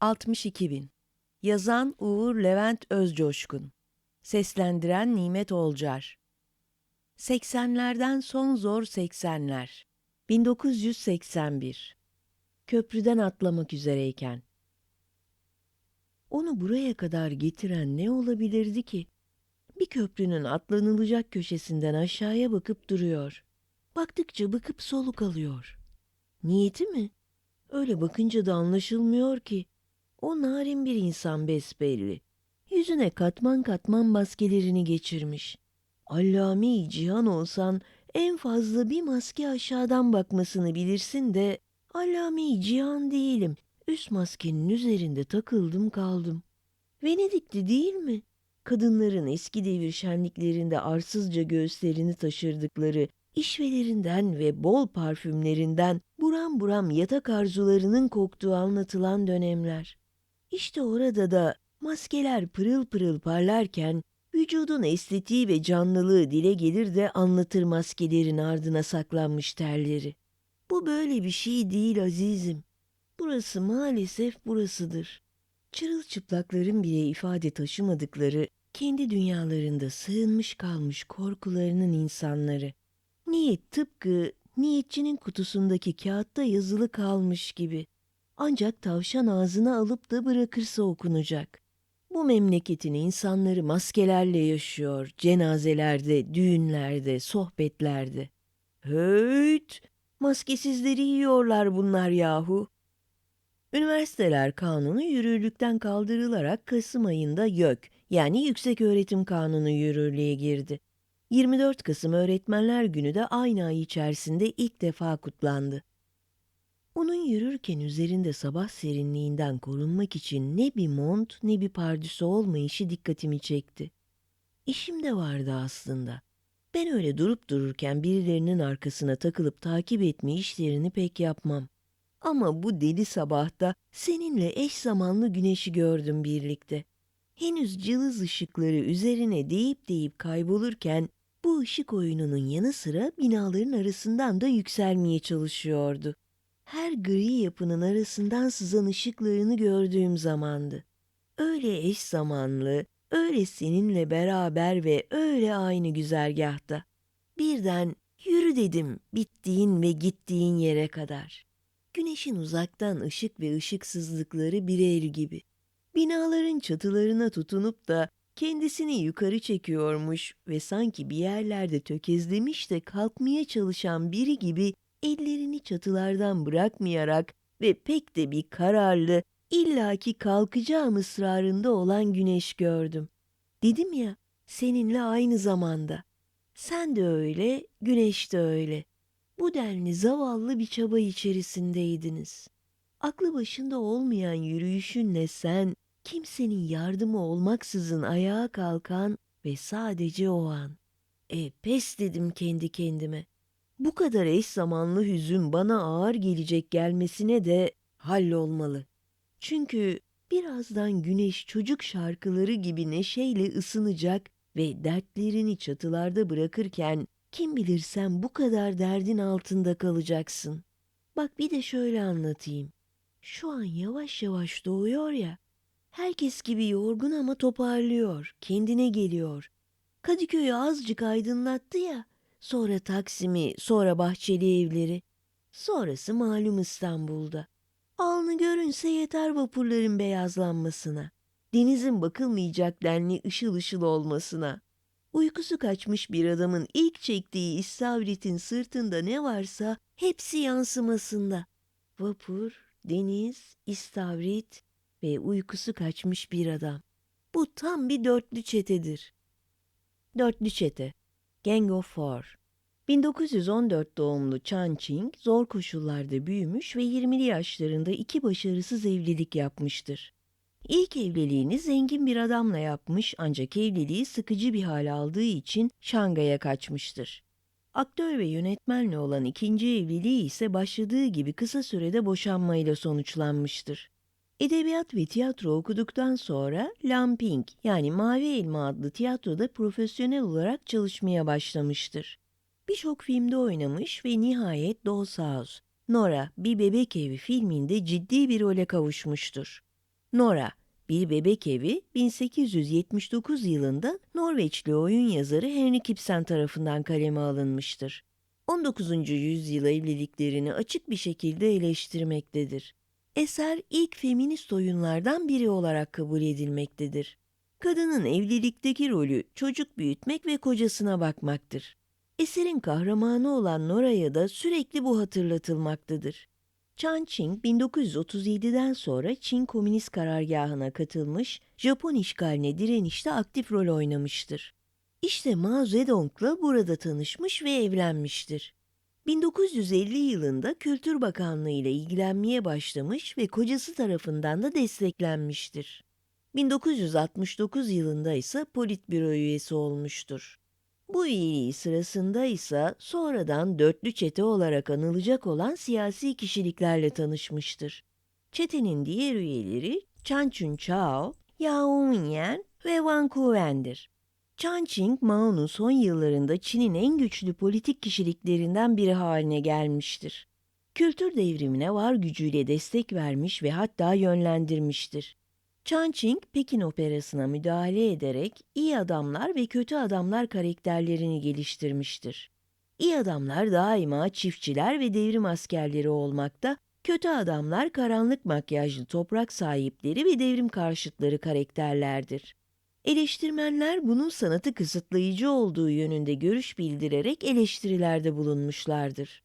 62 bin. Yazan Uğur Levent Özcoşkun. Seslendiren Nimet Olcar. 80'lerden son zor 80'ler. 1981. Köprüden atlamak üzereyken. Onu buraya kadar getiren ne olabilirdi ki? Bir köprünün atlanılacak köşesinden aşağıya bakıp duruyor. Baktıkça bıkıp soluk alıyor. Niyeti mi? Öyle bakınca da anlaşılmıyor ki. O narin bir insan besbelli. Yüzüne katman katman maskelerini geçirmiş. Allame cihan olsan en fazla bir maske aşağıdan bakmasını bilirsin de allame cihan değilim. Üst maskenin üzerinde takıldım kaldım. Venedikli değil mi? Kadınların eski devir şenliklerinde arsızca göğüslerini taşırdıkları, işvelerinden ve bol parfümlerinden buram buram yatak arzularının koktuğu anlatılan dönemler. İşte orada da maskeler pırıl pırıl parlarken vücudun estetiği ve canlılığı dile gelir de anlatır maskelerin ardına saklanmış terleri. Bu böyle bir şey değil azizim. Burası maalesef burasıdır. Çırılçıplakların bile ifade taşımadıkları, kendi dünyalarında sığınmış kalmış korkularının insanları. Niyet tıpkı niyetçinin kutusundaki kağıtta yazılı kalmış gibi. Ancak tavşan ağzına alıp da bırakırsa okunacak. Bu memleketin insanları maskelerle yaşıyor, cenazelerde, düğünlerde, sohbetlerde. Höyt! Maskesizleri yiyorlar bunlar yahu. Üniversiteler Kanunu yürürlükten kaldırılarak Kasım ayında YÖK yani Yüksek Öğretim Kanunu yürürlüğe girdi. 24 Kasım Öğretmenler Günü de aynı ay içerisinde ilk defa kutlandı. Onun yürürken üzerinde sabah serinliğinden korunmak için ne bir mont ne bir pardüsü olmayışı dikkatimi çekti. İşim de vardı aslında. Ben öyle durup dururken birilerinin arkasına takılıp takip etme işlerini pek yapmam. Ama bu deli sabahta seninle eş zamanlı güneşi gördüm birlikte. Henüz cılız ışıkları üzerine deyip deyip kaybolurken bu ışık oyununun yanı sıra binaların arasından da yükselmeye çalışıyordu. Her gri yapının arasından sızan ışıklarını gördüğüm zamandı. Öyle eş zamanlı, öyle seninle beraber ve öyle aynı güzergahta. Birden yürü dedim bittiğin ve gittiğin yere kadar. Güneşin uzaktan ışık ve ışıksızlıkları birer gibi. Binaların çatılarına tutunup da kendisini yukarı çekiyormuş ve sanki bir yerlerde tökezlemiş de kalkmaya çalışan biri gibi ellerini çatılardan bırakmayarak ve pek de bir kararlı, illaki kalkacağım ısrarında olan güneş gördüm. Dedim ya, seninle aynı zamanda. Sen de öyle, güneş de öyle. Bu denli zavallı bir çaba içerisindeydiniz. Aklı başında olmayan yürüyüşünle sen, kimsenin yardımı olmaksızın ayağa kalkan ve sadece o an. E pes dedim kendi kendime. Bu kadar eş zamanlı hüzün bana ağır gelecek gelmesine de hallolmalı. Çünkü birazdan güneş çocuk şarkıları gibi neşeyle ısınacak ve dertlerini çatılarda bırakırken kim bilir sen bu kadar derdin altında kalacaksın. Bak bir de şöyle anlatayım. Şu an yavaş yavaş doğuyor ya. Herkes gibi yorgun ama toparlıyor, kendine geliyor. Kadıköy'ü azıcık aydınlattı ya. Sonra Taksim'i, sonra Bahçeli evleri. Sonrası malum İstanbul'da. Alnı görünse yeter vapurların beyazlanmasına. Denizin bakılmayacak denli ışıl ışıl olmasına. Uykusu kaçmış bir adamın ilk çektiği istavritin sırtında ne varsa hepsi yansımasında. Vapur, deniz, istavrit ve uykusu kaçmış bir adam. Bu tam bir dörtlü çetedir. Dörtlü çete. Gang of Four. 1914 doğumlu Chan Ching zor koşullarda büyümüş ve 20'li yaşlarında iki başarısız evlilik yapmıştır. İlk evliliğini zengin bir adamla yapmış ancak evliliği sıkıcı bir hal aldığı için Şangay'a kaçmıştır. Aktör ve yönetmenle olan ikinci evliliği ise başladığı gibi kısa sürede boşanmayla sonuçlanmıştır. Edebiyat ve tiyatro okuduktan sonra Lamping yani Mavi Elma adlı tiyatroda profesyonel olarak çalışmaya başlamıştır. Birçok filmde oynamış ve nihayet Doll's Nora, Bir Bebek Evi filminde ciddi bir role kavuşmuştur. Nora, bir bebek evi 1879 yılında Norveçli oyun yazarı Henrik Ibsen tarafından kaleme alınmıştır. 19. yüzyıl evliliklerini açık bir şekilde eleştirmektedir. Eser ilk feminist oyunlardan biri olarak kabul edilmektedir. Kadının evlilikteki rolü çocuk büyütmek ve kocasına bakmaktır. Eserin kahramanı olan Nora'ya da sürekli bu hatırlatılmaktadır. Chan Ching 1937'den sonra Çin Komünist Karargahı'na katılmış, Japon işgaline direnişte aktif rol oynamıştır. İşte Mao Zedong'la burada tanışmış ve evlenmiştir. 1950 yılında Kültür Bakanlığı ile ilgilenmeye başlamış ve kocası tarafından da desteklenmiştir. 1969 yılında ise Politbüro üyesi olmuştur. Bu üyeliği sırasında ise sonradan dörtlü çete olarak anılacak olan siyasi kişiliklerle tanışmıştır. Çetenin diğer üyeleri Chan Chun Chao, Yao Minyan ve Wang Kuwen'dir. Chan Ching, Mao'nun son yıllarında Çin'in en güçlü politik kişiliklerinden biri haline gelmiştir. Kültür devrimine var gücüyle destek vermiş ve hatta yönlendirmiştir. Chan Ching, Pekin Operası'na müdahale ederek iyi adamlar ve kötü adamlar karakterlerini geliştirmiştir. İyi adamlar daima çiftçiler ve devrim askerleri olmakta, kötü adamlar karanlık makyajlı toprak sahipleri ve devrim karşıtları karakterlerdir. Eleştirmenler bunun sanatı kısıtlayıcı olduğu yönünde görüş bildirerek eleştirilerde bulunmuşlardır.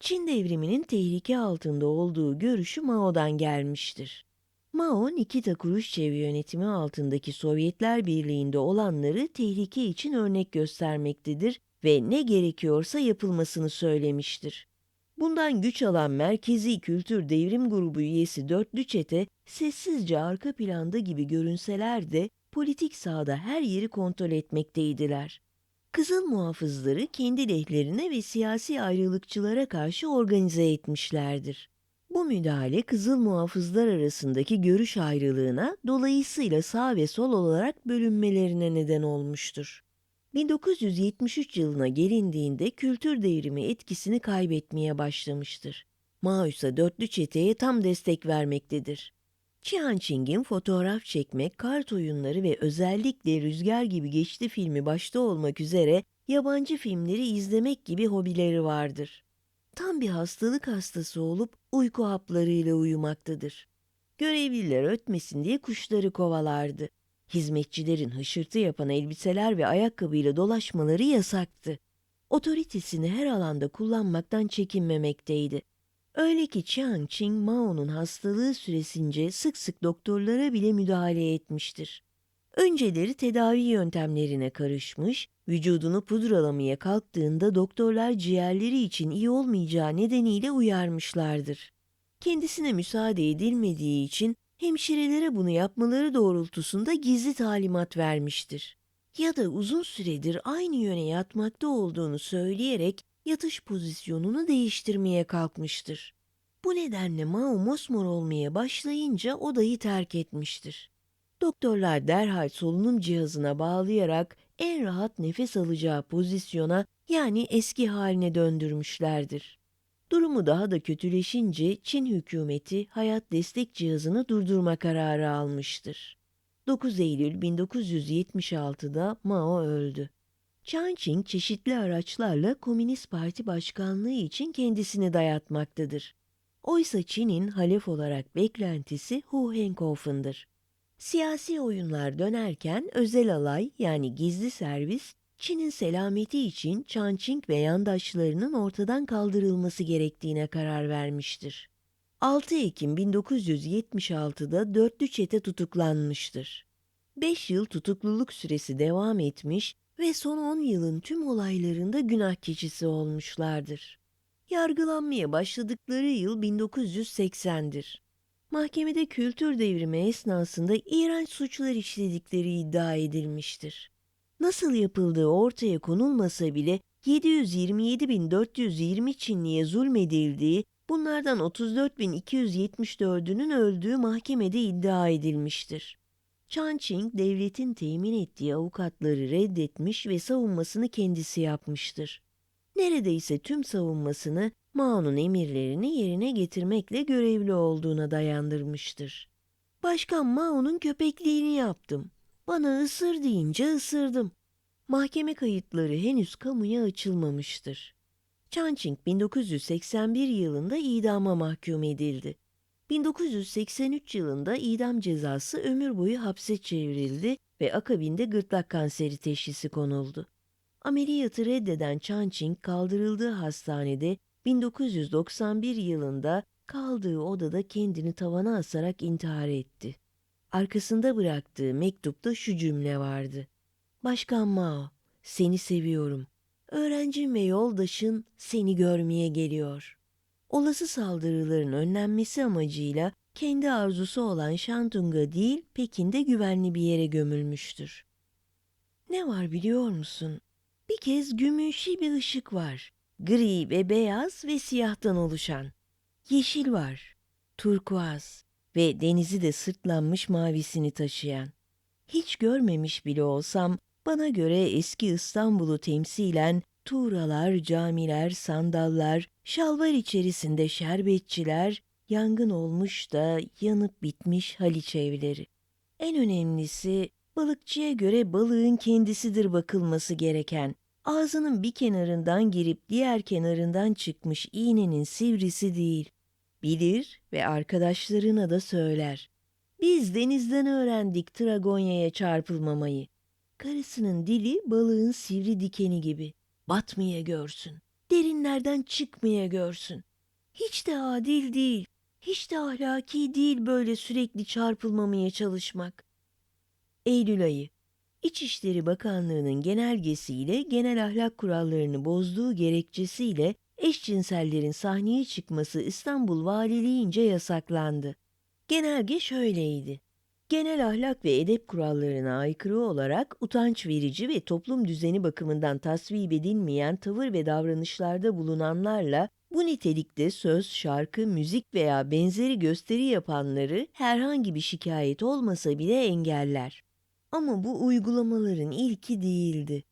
Çin devriminin tehlike altında olduğu görüşü Mao'dan gelmiştir. Mao, Nikita Khrushchev yönetimi altındaki Sovyetler Birliği'nde olanları tehlike için örnek göstermektedir ve ne gerekiyorsa yapılmasını söylemiştir. Bundan güç alan Merkezi Kültür Devrim Grubu üyesi dörtlü çete sessizce arka planda gibi görünseler de politik sahada her yeri kontrol etmekteydiler. Kızıl muhafızları kendi lehlerine ve siyasi ayrılıkçılara karşı organize etmişlerdir. Bu müdahale Kızıl Muhafızlar arasındaki görüş ayrılığına, dolayısıyla sağ ve sol olarak bölünmelerine neden olmuştur. 1973 yılına gelindiğinde kültür devrimi etkisini kaybetmeye başlamıştır. Mao ise dörtlü çeteye tam destek vermektedir. Chiang fotoğraf çekmek, kart oyunları ve özellikle Rüzgar gibi geçti filmi başta olmak üzere yabancı filmleri izlemek gibi hobileri vardır. Tam bir hastalık hastası olup uyku haplarıyla uyumaktadır. Görevliler ötmesin diye kuşları kovalardı. Hizmetçilerin hışırtı yapan elbiseler ve ayakkabıyla dolaşmaları yasaktı. Otoritesini her alanda kullanmaktan çekinmemekteydi. Öyle ki Chiang Ching Mao'nun hastalığı süresince sık sık doktorlara bile müdahale etmiştir. Önceleri tedavi yöntemlerine karışmış, vücudunu pudralamaya kalktığında doktorlar ciğerleri için iyi olmayacağı nedeniyle uyarmışlardır. Kendisine müsaade edilmediği için hemşirelere bunu yapmaları doğrultusunda gizli talimat vermiştir. Ya da uzun süredir aynı yöne yatmakta olduğunu söyleyerek yatış pozisyonunu değiştirmeye kalkmıştır. Bu nedenle Mao mosmor olmaya başlayınca odayı terk etmiştir. Doktorlar derhal solunum cihazına bağlayarak en rahat nefes alacağı pozisyona yani eski haline döndürmüşlerdir. Durumu daha da kötüleşince Çin hükümeti hayat destek cihazını durdurma kararı almıştır. 9 Eylül 1976'da Mao öldü. Changqing çeşitli araçlarla Komünist Parti başkanlığı için kendisini dayatmaktadır. Oysa Çin'in halef olarak beklentisi Hu Henkofen'dır. Siyasi oyunlar dönerken özel alay yani gizli servis Çin'in selameti için Changqing ve yandaşlarının ortadan kaldırılması gerektiğine karar vermiştir. 6 Ekim 1976'da dörtlü çete tutuklanmıştır. 5 yıl tutukluluk süresi devam etmiş ve son 10 yılın tüm olaylarında günah keçisi olmuşlardır. Yargılanmaya başladıkları yıl 1980'dir. Mahkemede kültür devrimi esnasında iğrenç suçlar işledikleri iddia edilmiştir. Nasıl yapıldığı ortaya konulmasa bile 727.420 Çinliye zulmedildiği, bunlardan 34.274'ünün öldüğü mahkemede iddia edilmiştir. Changqing devletin temin ettiği avukatları reddetmiş ve savunmasını kendisi yapmıştır. Neredeyse tüm savunmasını Mao'nun emirlerini yerine getirmekle görevli olduğuna dayandırmıştır. Başkan Mao'nun köpekliğini yaptım. Bana ısır deyince ısırdım. Mahkeme kayıtları henüz kamuya açılmamıştır. Changqing 1981 yılında idama mahkum edildi. 1983 yılında idam cezası ömür boyu hapse çevrildi ve akabinde gırtlak kanseri teşhisi konuldu. Ameliyatı reddeden Changqing kaldırıldığı hastanede 1991 yılında kaldığı odada kendini tavana asarak intihar etti. Arkasında bıraktığı mektupta şu cümle vardı. Başkan Mao, seni seviyorum. Öğrencin ve yoldaşın seni görmeye geliyor. Olası saldırıların önlenmesi amacıyla kendi arzusu olan Şantung'a değil Pekin'de güvenli bir yere gömülmüştür. Ne var biliyor musun? Bir kez gümüşü bir ışık var. Gri ve beyaz ve siyahtan oluşan. Yeşil var. Turkuaz ve denizi de sırtlanmış mavisini taşıyan. Hiç görmemiş bile olsam bana göre eski İstanbul'u temsilen tuğralar, camiler, sandallar, şalvar içerisinde şerbetçiler, yangın olmuş da yanıp bitmiş Haliç evleri. En önemlisi balıkçıya göre balığın kendisidir bakılması gereken. Ağzının bir kenarından girip diğer kenarından çıkmış iğnenin sivrisi değil. Bilir ve arkadaşlarına da söyler. Biz denizden öğrendik Tragonya'ya çarpılmamayı. Karısının dili balığın sivri dikeni gibi. Batmaya görsün. Derinlerden çıkmaya görsün. Hiç de adil değil. Hiç de ahlaki değil böyle sürekli çarpılmamaya çalışmak. Eylül ayı. İçişleri Bakanlığı'nın genelgesiyle genel ahlak kurallarını bozduğu gerekçesiyle eşcinsellerin sahneye çıkması İstanbul Valiliğince yasaklandı. Genelge şöyleydi. Genel ahlak ve edep kurallarına aykırı olarak utanç verici ve toplum düzeni bakımından tasvip edilmeyen tavır ve davranışlarda bulunanlarla bu nitelikte söz, şarkı, müzik veya benzeri gösteri yapanları herhangi bir şikayet olmasa bile engeller. Ama bu uygulamaların ilki değildi.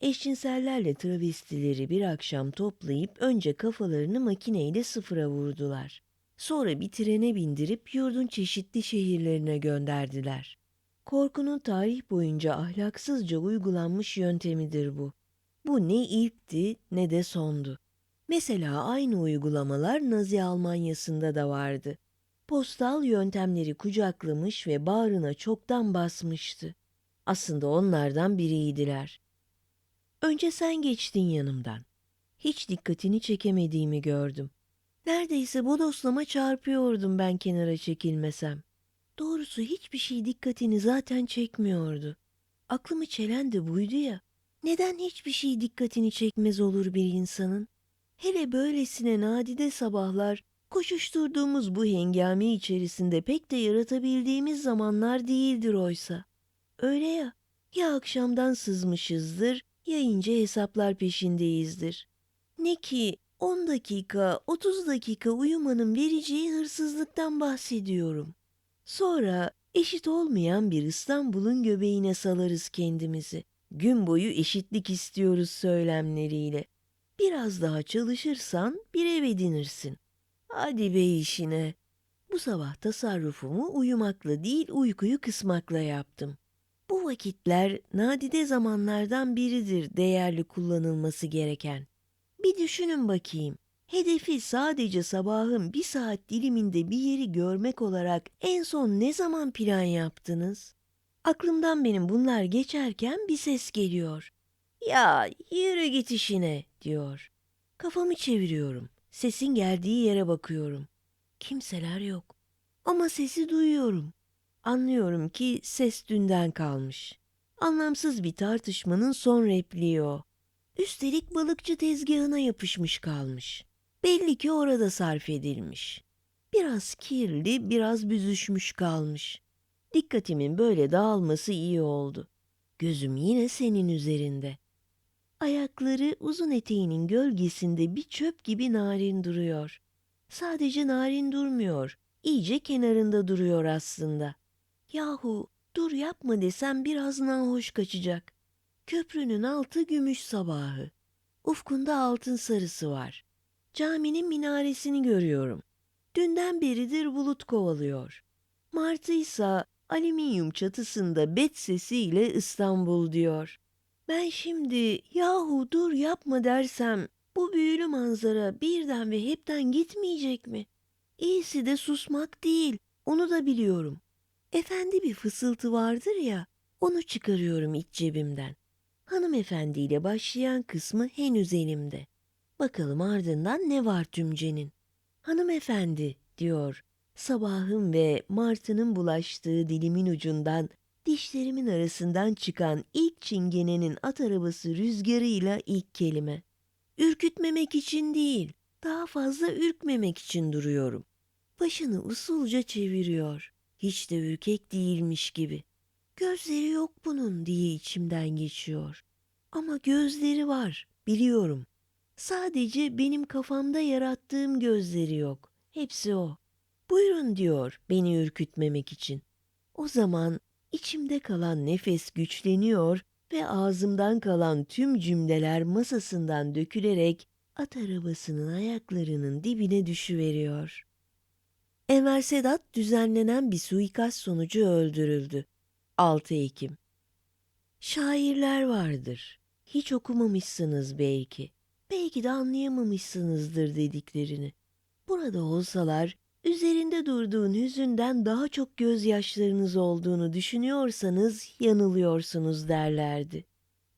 Eşcinsellerle travestileri bir akşam toplayıp önce kafalarını makineyle sıfıra vurdular. Sonra bir trene bindirip yurdun çeşitli şehirlerine gönderdiler. Korkunun tarih boyunca ahlaksızca uygulanmış yöntemidir bu. Bu ne ilkti ne de sondu. Mesela aynı uygulamalar Nazi Almanyası'nda da vardı. Postal yöntemleri kucaklamış ve bağrına çoktan basmıştı. Aslında onlardan biriydiler. Önce sen geçtin yanımdan. Hiç dikkatini çekemediğimi gördüm. Neredeyse bodoslama çarpıyordum ben kenara çekilmesem. Doğrusu hiçbir şey dikkatini zaten çekmiyordu. Aklımı çelen de buydu ya. Neden hiçbir şey dikkatini çekmez olur bir insanın? Hele böylesine nadide sabahlar, koşuşturduğumuz bu hengame içerisinde pek de yaratabildiğimiz zamanlar değildir oysa. Öyle ya, ya akşamdan sızmışızdır, ya ince hesaplar peşindeyizdir. Ne ki 10 dakika, 30 dakika uyumanın vereceği hırsızlıktan bahsediyorum. Sonra eşit olmayan bir İstanbul'un göbeğine salarız kendimizi. Gün boyu eşitlik istiyoruz söylemleriyle. Biraz daha çalışırsan bir ev edinirsin. Hadi be işine. Bu sabah tasarrufumu uyumakla değil uykuyu kısmakla yaptım. Bu vakitler nadide zamanlardan biridir değerli kullanılması gereken. Bir düşünün bakayım. Hedefi sadece sabahın bir saat diliminde bir yeri görmek olarak en son ne zaman plan yaptınız? Aklımdan benim bunlar geçerken bir ses geliyor. Ya yürü git işine diyor. Kafamı çeviriyorum. Sesin geldiği yere bakıyorum. Kimseler yok. Ama sesi duyuyorum. Anlıyorum ki ses dünden kalmış. Anlamsız bir tartışmanın son repliği o. Üstelik balıkçı tezgahına yapışmış kalmış. Belli ki orada sarf edilmiş. Biraz kirli, biraz büzüşmüş kalmış. Dikkatimin böyle dağılması iyi oldu. Gözüm yine senin üzerinde. Ayakları uzun eteğinin gölgesinde bir çöp gibi narin duruyor. Sadece narin durmuyor, iyice kenarında duruyor aslında. Yahu dur yapma desem biraz nahoş kaçacak. Köprünün altı gümüş sabahı. Ufkunda altın sarısı var. Caminin minaresini görüyorum. Dünden beridir bulut kovalıyor. Martı ise alüminyum çatısında bet sesiyle İstanbul diyor. Ben şimdi yahu dur yapma dersem bu büyülü manzara birden ve hepten gitmeyecek mi? İyisi de susmak değil, onu da biliyorum. Efendi bir fısıltı vardır ya, onu çıkarıyorum iç cebimden. Hanımefendiyle başlayan kısmı henüz elimde. Bakalım ardından ne var tümcenin? Hanımefendi diyor. Sabahın ve martının bulaştığı dilimin ucundan dişlerimin arasından çıkan ilk çingenenin at arabası rüzgarıyla ilk kelime. Ürkütmemek için değil, daha fazla ürkmemek için duruyorum. Başını usulca çeviriyor. Hiç de ürkek değilmiş gibi. Gözleri yok bunun diye içimden geçiyor. Ama gözleri var, biliyorum. Sadece benim kafamda yarattığım gözleri yok. Hepsi o. Buyurun diyor beni ürkütmemek için. O zaman içimde kalan nefes güçleniyor ve ağzımdan kalan tüm cümleler masasından dökülerek at arabasının ayaklarının dibine düşüveriyor. Enver Sedat düzenlenen bir suikast sonucu öldürüldü. 6 Ekim Şairler vardır. Hiç okumamışsınız belki. Belki de anlayamamışsınızdır dediklerini. Burada olsalar üzerinde durduğun hüzünden daha çok gözyaşlarınız olduğunu düşünüyorsanız yanılıyorsunuz derlerdi.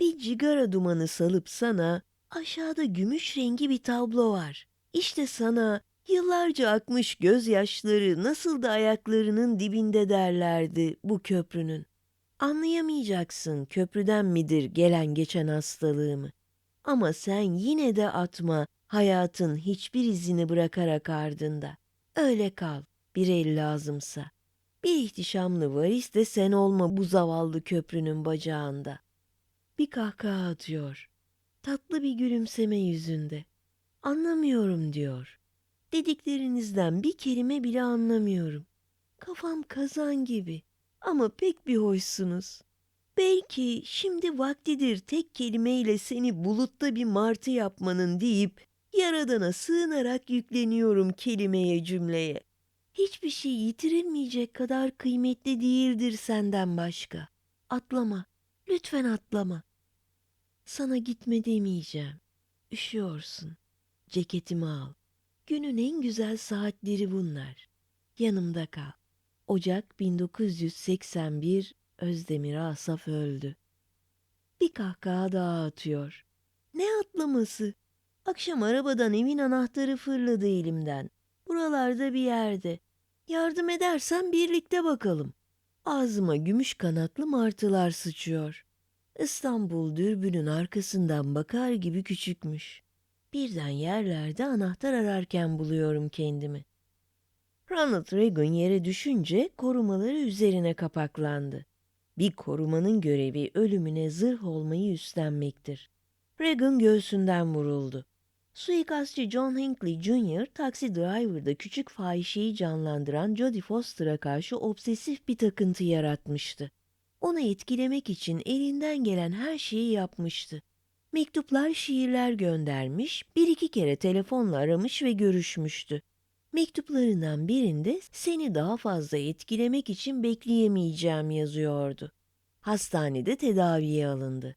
Bir cigara dumanı salıp sana aşağıda gümüş rengi bir tablo var. İşte sana yıllarca akmış gözyaşları nasıl da ayaklarının dibinde derlerdi bu köprünün. Anlayamayacaksın köprüden midir gelen geçen hastalığımı. Ama sen yine de atma hayatın hiçbir izini bırakarak ardında. Öyle kal, bir el lazımsa. Bir ihtişamlı varis de sen olma bu zavallı köprünün bacağında. Bir kahkaha atıyor. Tatlı bir gülümseme yüzünde. Anlamıyorum diyor. Dediklerinizden bir kelime bile anlamıyorum. Kafam kazan gibi ama pek bir hoşsunuz. Belki şimdi vaktidir tek kelimeyle seni bulutta bir martı yapmanın deyip Yaradan'a sığınarak yükleniyorum kelimeye cümleye. Hiçbir şey yitirilmeyecek kadar kıymetli değildir senden başka. Atlama, lütfen atlama. Sana gitme demeyeceğim. Üşüyorsun. Ceketimi al. Günün en güzel saatleri bunlar. Yanımda kal. Ocak 1981 Özdemir Asaf öldü. Bir kahkaha daha atıyor. Ne atlaması? Akşam arabadan evin anahtarı fırladı elimden. Buralarda bir yerde. Yardım edersen birlikte bakalım. Ağzıma gümüş kanatlı martılar sıçıyor. İstanbul dürbünün arkasından bakar gibi küçükmüş. Birden yerlerde anahtar ararken buluyorum kendimi. Ronald Reagan yere düşünce korumaları üzerine kapaklandı. Bir korumanın görevi ölümüne zırh olmayı üstlenmektir. Reagan göğsünden vuruldu. Suikastçı John Hinckley Jr. Taxi Driver'da küçük fahişeyi canlandıran Jodie Foster'a karşı obsesif bir takıntı yaratmıştı. Onu etkilemek için elinden gelen her şeyi yapmıştı. Mektuplar, şiirler göndermiş, bir iki kere telefonla aramış ve görüşmüştü. Mektuplarından birinde seni daha fazla etkilemek için bekleyemeyeceğim yazıyordu. Hastanede tedaviye alındı.